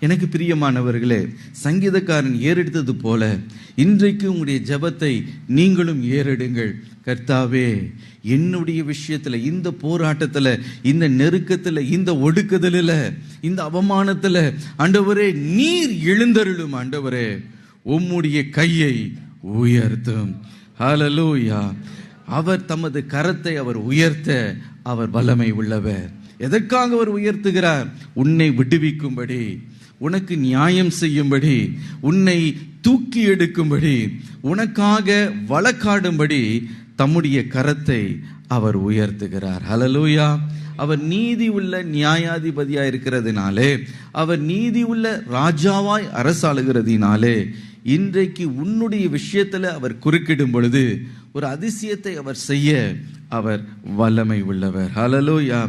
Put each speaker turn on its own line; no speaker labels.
எனக்கு பிரியமானவர்களே சங்கீதக்காரன் ஏறெடுத்தது போல இன்றைக்கு உங்களுடைய ஜெபத்தை நீங்களும் ஏறெடுங்கள். கர்த்தாவே என்னுடைய விஷயத்தில் இந்த போராட்டத்தில் இந்த நெருக்கத்தில் இந்த ஒடுக்குதலில் இந்த அவமானத்தில் ஆண்டவரே நீர் எழுந்தருளும் ஆண்டவரே உம்முடைய கையை உயர்த்தும். ஹலலூயா அவர் தமது கரத்தை அவர் உயர்த்த அவர் வல்லமை உள்ளவர். எதற்காக அவர் உயர்த்துகிறார்? உன்னை விடுவிக்கும்படி. உனக்கு நியாயம் செய்யும்படி உன்னை தூக்கி எடுக்கும்படி உனக்காக வழக்காடும்படி தம்முடைய கரத்தை அவர் உயர்த்துகிறார். ஹலலூயா அவர் நீதி உள்ள நியாயாதிபதியாக இருக்கிறதுனாலே அவர் நீதி உள்ள ராஜாவாய் அரசாளுகிறதினாலே இன்றைக்கு உன்னுடைய விஷயத்தில் அவர் குறுக்கிடும் பொழுது ஒரு அதிசயத்தை அவர் செய்ய அவர் வல்லமை உள்ளவர். ஹலலோயா